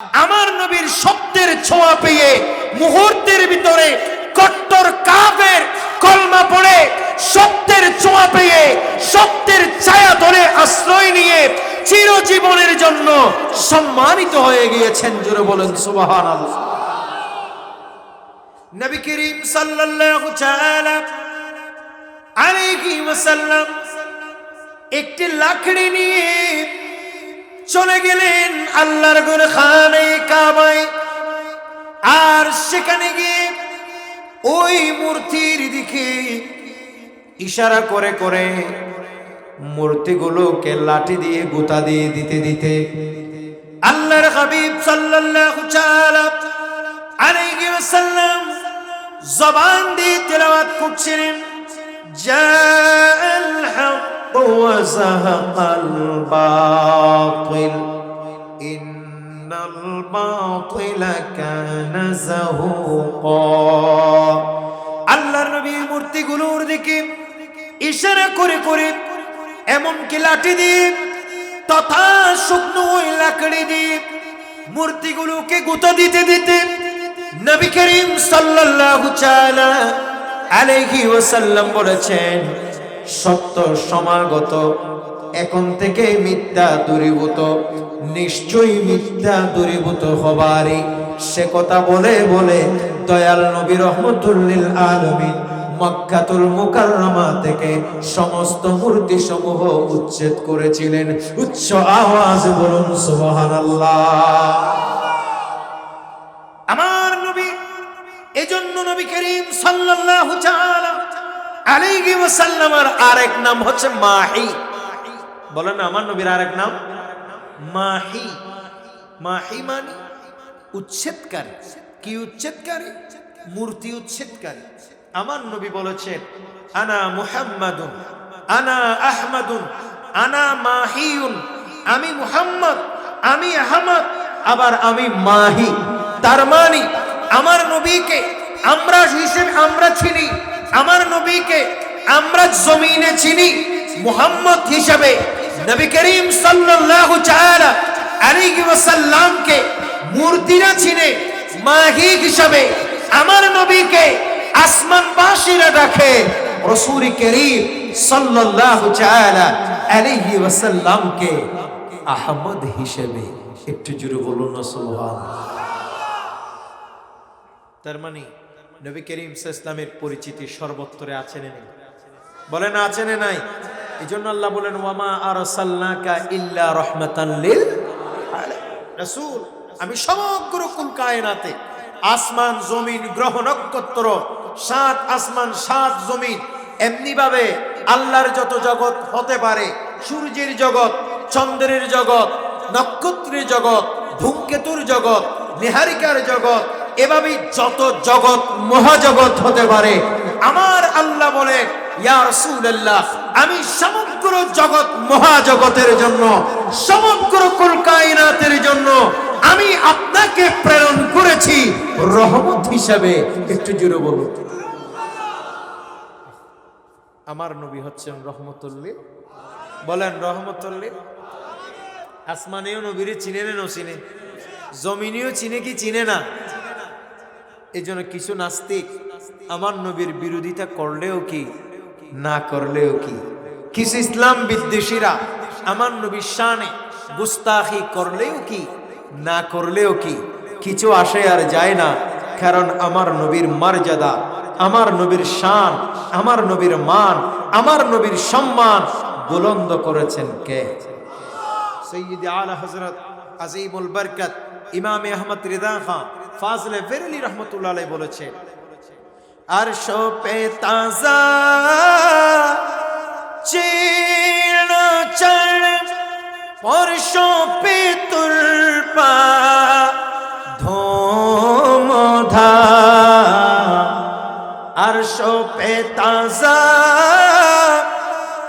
আমার নবীর সত্যের ছোঁয়া পেয়ে মুহূর্তের ভিতরে কট্টর কাফের কলমা পড়ে সত্যের ছোঁয়া পেয়ে সত্যের ছায়া ধরে আশ্রয় নিয়ে চিরজীবনের জন্য সম্মানিত হয়ে গিয়েছেন জুড়ে বলেন সুবাহান নবী করিম সাল্লাল্লাহু তাআলা আলাইহি ওয়াসাল্লাম একটি লাকড়ি নিয়ে চলে গেলেন আল্লাহর ঘর খানে কাবায়। আর সেখানে গিয়ে ওই মূর্তির দিকে ইশারা করে করে মূর্তিগুলোকে লাঠি দিয়ে গুতা দিয়ে দিতে দিতে আল্লাহর হাবিব সাল্লাল্লাহু আলাইহি ওয়াসাল্লাম জবান দিয়ে তেলাওয়াত করছিলেন হক وزهق الباطل إن الباطل كان زهوقا আল্লাহর নবী মূর্তিগুলোর দিকে ইশারা করে করে এমনকি লাঠি দিয়ে তথা শুকনো ওই লাকড়ি দিয়ে মূর্তিগুলোকে গুঁতো দিতে দিতে নবী করিম সাল্লাল্লাহু তাআলা আলাইহি ওয়াসাল্লাম বলেছেন সত্য সমাগত। এখন থেকে মিথ্যা দূরীভূত, নিশ্চয়ই মিথ্যা দূরীভূত হবারই। সে কথা বলে বলে দয়াল নবী রহমতুল্লিল আলমিন মক্কাতুল মুকাররমা থেকে সমস্ত মূর্তি সমূহ উচ্ছেদ করেছিলেন। উচ্চ আওয়াজ বলুন, সুবহানাল্লাহ। আমার নবী, এজন্য নবী করিম সাল্লাল্লাহু তাআলা আলাইহি ওয়াসাল্লামের আরেক নাম হচ্ছে মাহি। বলেন আমার নবীর আরেক নাম? মাহি। মাহি মানে উচ্ছেদকারী। কি উচ্ছেদকারী? মূর্তি উচ্ছেদকারী। আমার নবী বলেছেন, আনা মুহাম্মাদুন, আনা আহমাদুন, আনা মাহিউন। আমি মুহাম্মদ, আমি আহমদ, আবার আমি মাহি। তার মানে আমার নবীকে আমরা হিসেবে আমরা চিনি। আমার নবীকে আমরা জমিনে চিনি, মুহাম্মদ হিসাবে। নবী করিম সাল্লাল্লাহু তাআলা আলাইহি ওয়াসাল্লামকে মূর্তিরা চিনে মাহি হিসাবে। আমার নবীকে আসমানবাসীরা ডাকে, রাসূল করিম সাল্লাল্লাহু তাআলা আলাইহি ওয়াসাল্লামকে আহমদ হিসেবে। একটু জোরে বলুন না, সুবহানাল্লাহ। তার মানে নবী করিম ইসলামের পরিচিতি সর্বত্রে আছেন বলেন আছেন নাই? এই জন্য আল্লাহ বলেন, ওয়ামা আর ইল্লা রহমাতান লিল আমি সমগ্র কুল কায়নাতে আসমান, জমিন, গ্রহ, নক্ষত্র, সাত আসমান, সাত জমিন এমনি ভাবে আল্লাহর যত জগৎ হতে পারে, সূর্যের জগৎ, চন্দ্রের জগৎ, নক্ষত্রের জগৎ, ধূমকেতুর জগৎ, নিহারিকার জগৎ এভাবেই যত জগৎ, মহাজগৎ হতে পারে। আমার আল্লাহ বলে আমি সমগ্র জগৎ মহাজগতের জন্য, সমগ্র কুল কায়নাতের জন্য, আমি আপনাকে প্রেরণ করেছি রহমত হিসাবে। একটু জোরে বলুন। আমার নবী হচ্ছেন রহমতুল্লিল বলেন রহমতুল্লিল আসমানেও নবীরে চিনে না চিনে জমিনেও চিনে কি চিনে না? এই জন্য কিছু নাস্তিক আমার নবীর বিরোধিতা করলেও কি, না করলেও কি? কিছু ইসলাম বিদ্বেষীরা আমার নবীর শানে গুস্তাখি করলেও কি, না করলেও কি? কিছু আসে আর যায় না, কারণ আমার নবীর মর্যাদা, আমার নবীর শান, আমার নবীর মান, আমার নবীর সম্মান বুলন্দ করেছেন কে? সৈয়দ আলা হজরত আজিমুল বরকত, ইমাম আহমদ রিদা খান। ফাজলে বেরেলি রহমতুল্লাহ বলেছে, আর শোপে তাজা চীর্ণ চর পরশ আর শোপে তাজা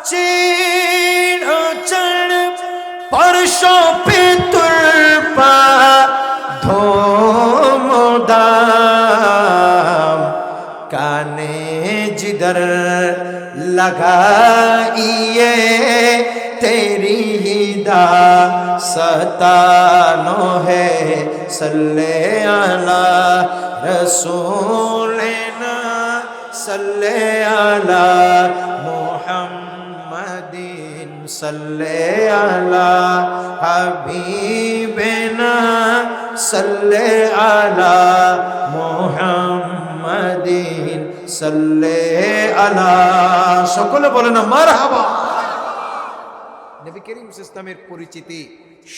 চীর্ণ চর পরশ পে کانے جدر لگائیے تیری ہی دا ستانو ہے صلی اللہ رسولنا، صلی اللہ محمد صلی اللہ حبیبنا، صلی اللہ محمد আলা। সকলে বলে না মারহাবা। নবী করিম ইসলামের পরিচিতি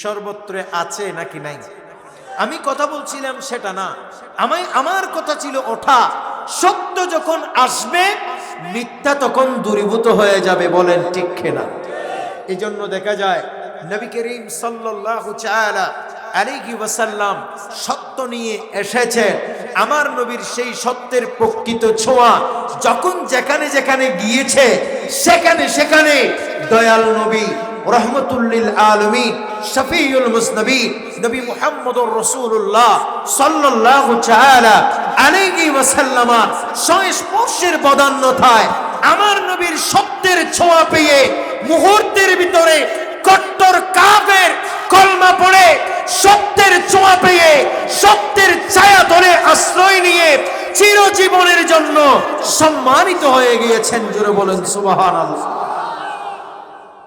সর্বত্র আছে নাকি নাই? আমি কথা বলছিলাম সেটা না। আমায় আমার কথা ছিল ওঠা। সত্য যখন আসবে, মিথ্যা তখন দূরীভূত হয়ে যাবে বলেন ঠিক না এই জন্য দেখা যায়, নবী করিম তাআলা আলাইহি ওয়াসাল্লাম সত্য নিয়ে এসেছে আমার নবীর সেই সত্যের প্রকৃত ছোঁয়া যখন যেখানে যেখানে গিয়েছে, সেখানে সেখানে দয়াল নবী রহমতুল্লিল আলমিন শফিউল মুসনবী, নবী মুহাম্মদুর রাসূলুল্লাহ সাল্লাল্লাহু তাআলা আলাইহি ওয়াসাল্লামা সংস্পর্শের বদান্যতায় আমার নবীর সত্যের ছোঁয়া পেয়ে মুহূর্তের ভিতরে কট্টর কাফের কলমা সত্যের ছোঁয়া পেয়ে, সত্যের ছায়া ধরে আশ্রয় নিয়ে চিরজীবনের জন্য সম্মানিত হয়ে গিয়েছেন জুড়ে বলেন সুবহানাল্লাহ।